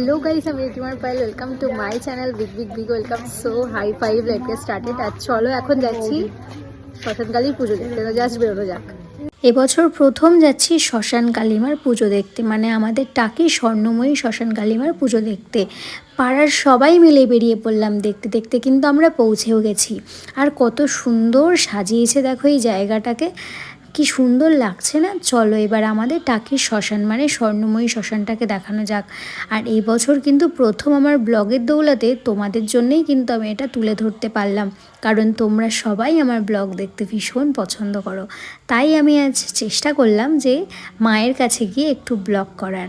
Hello guys আমি রিটিমার pile welcome to my channel big big big welcome so high five let's get started আর চলো এখন যাচ্ছি শ্মশানকালীর পুজো দেখতে। জাস্ট বেরোনো যাক। এবছর প্রথম যাচ্ছি শ্মশান কালীমার পুজো দেখতে। মানে আমাদের টাকি স্বর্ণময়ী শ্মশান কালীমার পুজো দেখতে। পাড়ার সবাই মিলে বেরিয়ে পড়লাম দেখতে। দেখতে কিন্তু আমরা পৌঁছেও গেছি। আর কত সুন্দর সাজিয়েছে দেখো এই জায়গাটাকে। কি সুন্দর লাগছে না? চলো এবার আমাদের টাকির শ্মশান মানে স্বর্ণময়ী শ্মশানটাকে দেখানো যাক। আর এই বছর কিন্তু প্রথম আমার ব্লগের দৌলাতে তোমাদের জন্যেই কিন্তু আমি এটা তুলে ধরতে পারলাম। কারণ তোমরা সবাই আমার ব্লগ দেখতে ভীষণ পছন্দ করো। তাই আমি আজ চেষ্টা করলাম যে মায়ের কাছে গিয়ে একটু ব্লগ করার।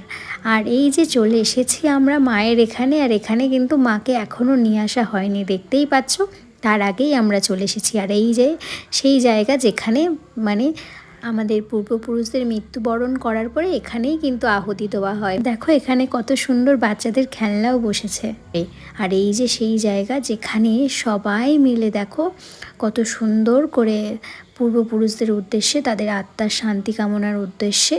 আর এই যে চলে এসেছি আমরা মায়ের এখানে, আর এখানে কিন্তু মাকে এখনও নিয়ে আসা হয়নি। দেখতেই পাচ্ছ তার আগেই আমরা চলে এসেছি। আর এই যে, সেই জায়গা যেখানে মানে আমাদের পূর্বপুরুষদের মৃত্যুবরণ করার পরে এখানেই কিন্তু আহতি দেওয়া হয়। দেখো এখানে কত সুন্দর বাচ্চাদের খেলনাও বসেছে। আর এই যে সেই জায়গা যেখানে সবাই মিলে দেখো কত সুন্দর করে পূর্বপুরুষদের উদ্দেশ্যে তাদের আত্মার শান্তি কামনার উদ্দেশ্যে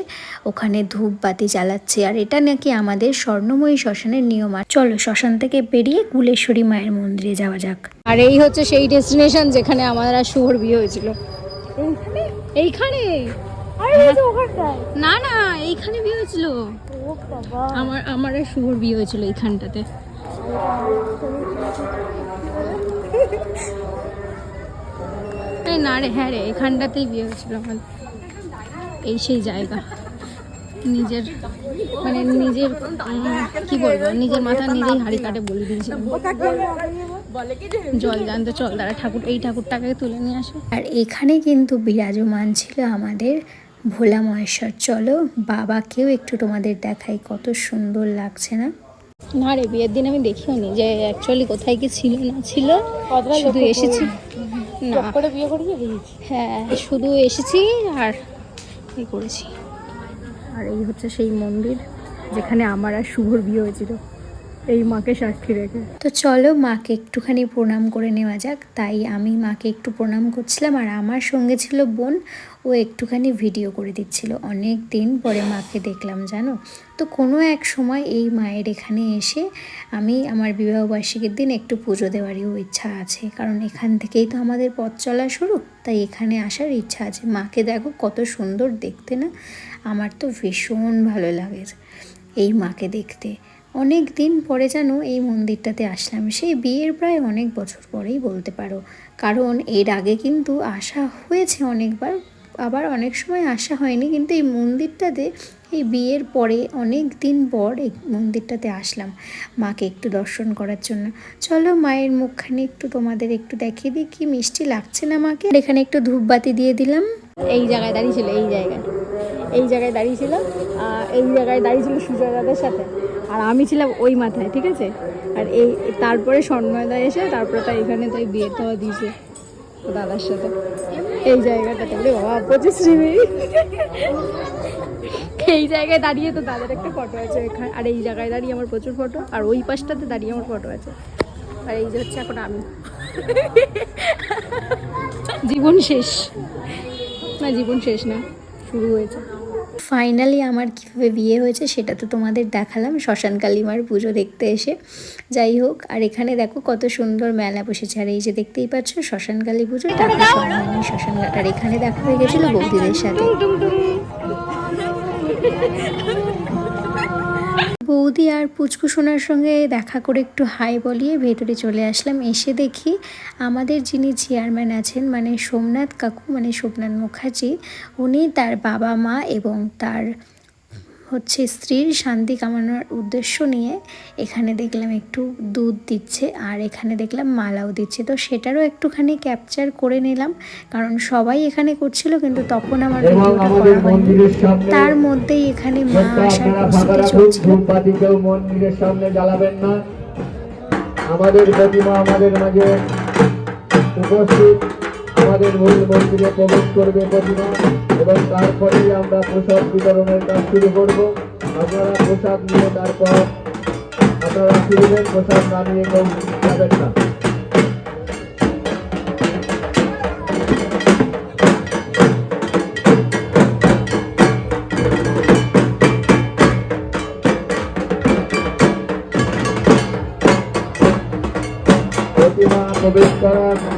ওখানে ধূপ বাতি জ্বালাচ্ছে। আর এটা নাকি আমাদের স্বর্ণময়ী শ্মশানের নিয়ম আর। চলো শ্মশান থেকে বেরিয়ে কুলেশ্বরী মায়ের মন্দিরে যাওয়া যাক। আর এই হচ্ছে সেই ডেস্টিনেশন যেখানে আমার আর শুভর বিয়ে হয়েছিল। এইখানে? না না এইখানে বিয়ে হয়েছিল। আমার আমার আর শুভর বিয়ে হয়েছিল এইখানটাতে। এই না রে হ্যাঁ রে এখানটাতেই বিয়ে হয়েছিল আমার। এই সেই জায়গা। নিজের মানে নিজের কি বলব নিজের মাথা নিজেই হাড়ি কাটে বলে দিয়েছিল। জল জানতে চল তারা ঠাকুর এই ঠাকুরটাকে তুলে নিয়ে আসে। আর এখানে কিন্তু বিরাজমান ছিল আমাদের ভোলা মহেশ্বর। চলো বাবাকেও একটু তোমাদের দেখাই কত সুন্দর লাগছে না? না রে বিয়ের দিন আমি দেখিও নি যে অ্যাকচুয়ালি কোথায় কি ছিল না ছিল শুধু এসেছি। না। করে বিয়ে করিয়ে দিয়েছি। হ্যাঁ শুধু এসেছি আর এই করেছি। আর এই হচ্ছে সেই মন্দির যেখানে আমার আর শুভর বিয়ে হয়েছিল। এই মাকে সাক্ষী রেখে। তো চলো মাকে একটুখানি প্রণাম করে নেওয়া যাক। তাই আমি মাকে একটু প্রণাম করছিলাম আর আমার সঙ্গে ছিল বোন, ও একটুখানি ভিডিও করে দিচ্ছিল। অনেক দিন পরে মাকে দেখলাম, জানো? তো কোনো এক সময় এই মায়ের এখানে এসে আমি আমার বিবাহবার্ষিকীর দিন একটু পুজো দেওয়ারও ইচ্ছা আছে। কারণ এখান থেকেই তো আমাদের পথ চলা শুরু। তাই এখানে আসার ইচ্ছা আছে। মাকে দেখো কত সুন্দর দেখতে না? আমার তো ভীষণ ভালো লাগে এই মাকে দেখতে। অনেক দিন পরে যেন এই মন্দিরটাতে আসলাম। সেই বিয়ের প্রায় অনেক বছর পরেই বলতে পারো। কারণ এর আগে কিন্তু আসা হয়েছে অনেকবার, আবার অনেক সময় আসা হয়নি। কিন্তু এই মন্দিরটাতে, এই বিয়ের পরে অনেক দিন পর এই মন্দিরটাতে আসলাম মাকে একটু দর্শন করার জন্য। চলো মায়ের মুখখানে একটু তোমাদের একটু দেখিয়ে দিই, কি মিষ্টি লাগছে না মাকে? এখানে একটু ধূপবাতি দিয়ে দিলাম। এই জায়গায় দাঁড়িয়ে ছিল, এই জায়গায়। এই জায়গায় দাঁড়িয়ে ছিল এই জায়গায় দাঁড়িয়ে ছিল সুজয় দাদার সাথে। আর আমি ছিলাম ওই মাথায়, ঠিক আছে? আর এই, তারপরে স্বর্ণদা এসে তারপরে তাই এখানে তাই বিয়ে দেওয়া দিয়েছে দাদার সাথে। এই জায়গাটাতে। বলে বাবা, পঁচিশ এই জায়গায় দাঁড়িয়ে তো দাদার একটা ফটো আছে এখানে। আর এই জায়গায় দাঁড়িয়ে আমার প্রচুর ফটো আর ওই পাশটাতে দাঁড়িয়ে আমার ফটো আছে। আর এই যে হচ্ছে এখন আমি। জীবন শেষ। না, জীবন শেষ না, শুরু হয়েছে। ফাইনালি আমার কীভাবে বিয়ে হয়েছে সেটা তো তোমাদের দেখালাম শ্মশান কালিমার পুজো দেখতে এসে যাই হোক আর এখানে দেখো কত সুন্দর মেলা বসেছে আর এই যে দেখতেই পাচ্ছ শ্মশান কালী পুজো টাকা শ্মশান আর এখানে দেখা হয়ে গেছিল বৌদিদের সাথে বৌদি আর পুচকু সোনার সঙ্গে দেখা করে একটু হাই বলিয়ে ভেতরে চলে আসলাম। এসে দেখি আমাদের যিনি চেয়ারম্যান আছেন মানে সোমনাথ কাকু মানে সোমনাথ মুখার্জি, উনি তার বাবা মা এবং তার হচ্ছে স্ত্রীর শান্তি কামানোর উদ্দেশ্য নিয়ে এখানে দেখলাম একটু দুধ দিচ্ছে আর এখানে দেখলাম মালাও দিচ্ছে। তো সেটারও একটুখানি ক্যাপচার করে নিলাম কারণ সবাই এখানে করছিল কিন্তু তখন আমার ভিডিওটা করা হয়নি। তার মধ্যেই এখানে মা আসার প্রস্তুতি চলছিল মন্দিরের সামনে জ্বালাবেন না। আমাদের প্রতিমা আমাদের মাঝে উপস্থিত। আমাদের মূল মন্দিরে প্রবেশ করবে প্রতিমা এবং তারপরেই আমরা প্রসাদ বিতরণের কাজ শুরু করব আপনারা প্রসাদ নিয়ে তারপর আপনারা ফিরবেন প্রসাদ না নিয়ে কেউ যাবেন না প্রবেশ করার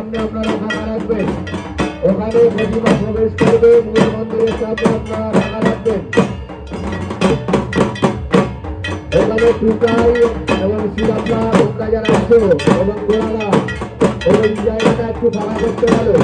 সামনে আপনারা ফাঁকা রাখবেন ওখানে প্রতিমা প্রবেশ করবে, মূল মন্দিরের সামনে আপনারা ফাঁকা রাখবেন ওখানে টুকাই এবং শিরাপা তোমরা যারা আছো, এবং গোড়ারা, ওই জায়গাটা একটু ফাঁকা করতে পারো।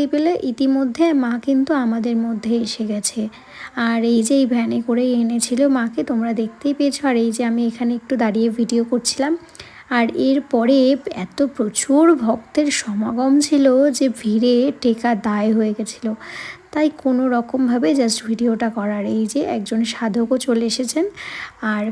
দেখতেই পেলে ইতিমধ্যে মা কিন্তু আমাদের মধ্যে এসে গেছে। আর এই যে এই ভ্যানে করে এনেছিল মাকে, তোমরা দেখতেই পেয়েছ। আর এই যে আমি এখানে একটু দাঁড়িয়ে ভিডিও করছিলাম। আর এরপরে এত প্রচুর ভক্তের সমাগম ছিল যে ভিড়ে টেকা দায় হয়ে গেছিল। তাই কোনো রকমভাবে জাস্ট ভিডিওটা করার, এই যে একজন সাধকও চলে এসেছেন। আর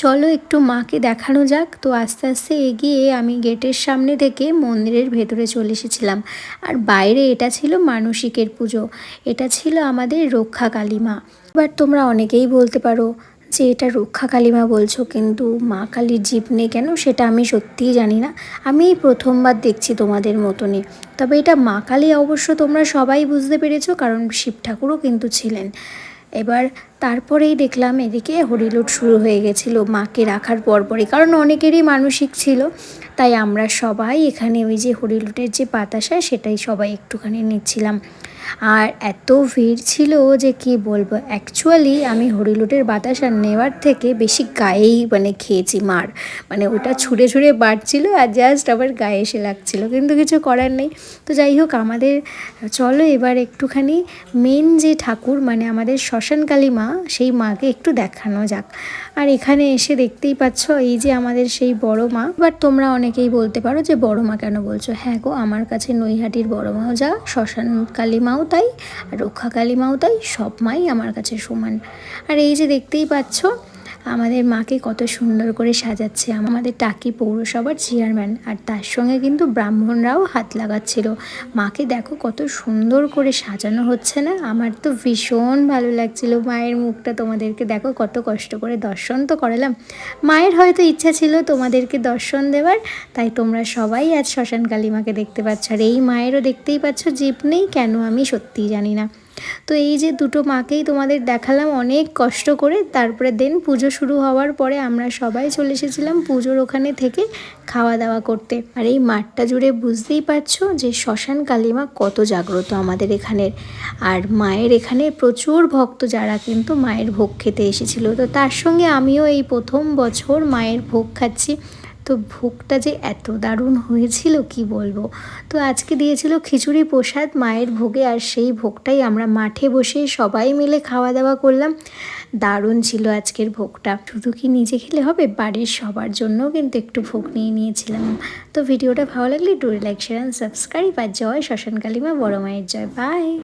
চলো একটু মাকে দেখানো যাক। তো আস্তে আস্তে এগিয়ে আমি গেটের সামনে থেকে মন্দিরের ভেতরে চলে এসেছিলাম। আর বাইরে এটা ছিল মানসিকের পুজো। এটা ছিল আমাদের রক্ষা কালীমা। এবার তোমরা অনেকেই বলতে পারো যে এটা রক্ষা কালীমা বলছো, কিন্তু মা কালীর জীব নেই কেন? সেটা আমি সত্যিই জানি না। আমি এই প্রথমবার দেখছি তোমাদের মতনই। তবে এটা মা কালী অবশ্য তোমরা সবাই বুঝতে পেরেছ, কারণ শিব ঠাকুরও কিন্তু ছিলেন। এবার তারপরেই দেখলাম এদিকে হরিলুট শুরু হয়ে গেছিল মাকে রাখার পরপরই, কারণ অনেকেরই মানসিক ছিল। তাই আমরা সবাই এখানে ওই যে হরিলুটের যে বাতাসা, সেটাই সবাই একটুখানি নিচ্ছিলাম। আর এত ভিড় ছিল যে কি বলব অ্যাকচুয়ালি আমি হরিলুটের বাতাসা নেওয়ার থেকে বেশি গায়েই মানে খেয়েছি মার। মানে ওটা ছুঁড়ে ছুঁড়ে বাড়ছিল আর জাস্ট আবার গায়ে এসে লাগছিল, কিন্তু কিছু করার নেই। তো যাই হোক, আমাদের চলো এবার একটুখানি মেন যে ঠাকুর মানে আমাদের শ্মশানকালী মা সেই মাকে একটু দেখানো যাক। আর এখানে এসে দেখতেই পাচ্ছ এই যে আমাদের সেই বড় মা। বাট তোমরা অনেকেই বলতে পারো যে বড় মা কেন বলছো? হ্যাঁ গো, আমার কাছে নৈহাটির বড় মাও যা শ্মশান কালী মাও তাই রক্ষা কালী মাও তাই, সব মাই আমার কাছে সমান। আর এই যে দেখতেই পাচ্ছ আমাদের মাকে কত সুন্দর করে সাজাচ্ছে। আমাদের টাকি পৌরসভার চেয়ারম্যান। আর তার সঙ্গে কিন্তু ব্রাহ্মণরাও হাত লাগাচ্ছিল। মাকে দেখো কত সুন্দর করে সাজানো হচ্ছে না? আমার তো ভীষণ ভালো লাগছিল। মায়ের মুখটা তোমাদেরকে দেখো, কত কষ্ট করে দর্শন তো করালাম। মায়ের হয়তো ইচ্ছা ছিল তোমাদেরকে দর্শন দেওয়ার, তাই তোমরা সবাই আজ শ্মশান কালী মাকে দেখতে পাচ্ছ। আর এই মায়েরও দেখতেই পাচ্ছ, জীব নেই কেন আমি সত্যিই জানি না। তো এই যে দুটো মাকেই তোমাদের দেখালাম, অনেক কষ্ট করে। তারপরে দেন পুজো শুরু হওয়ার পরে আমরা সবাই চলে এসেছিলাম পুজোর ওখানে থেকে খাওয়া দাওয়া করতে। আর এই মাঠটা জুড়ে বুঝতেই পারছ যে শ্মশান কালীমা কত জাগ্রত আমাদের এখানের। আর মায়ের এখানে প্রচুর ভক্ত যারা কিন্তু মায়ের ভোগ খেতে এসেছিল। তো তার সঙ্গে আমিও এই প্রথম বছর মায়ের ভোগ খাচ্ছি। তো ভোগটা যে এত দারুণ হয়েছিল কি বলব? তো আজকে দিয়েছিল খিচুড়ি প্রসাদ, মায়ের ভোগে, আর সেই ভোগটাই আমরা মাঠে বসে সবাই মিলে খাওয়া দাওয়া করলাম। দারুণ ছিল আজকের ভোগটা। শুধু কি নিজে খেলে হবে? বাড়ির সবার জন্য কিন্তু একটু ভোগ নিয়ে নিয়েছিলাম। তো ভিডিওটা ভালো লাগলে ডোরে লাইক শেয়ার সাবস্ক্রাইব আর জয় শ্মশান কালিমা, বড় মায়ের জয়। বাই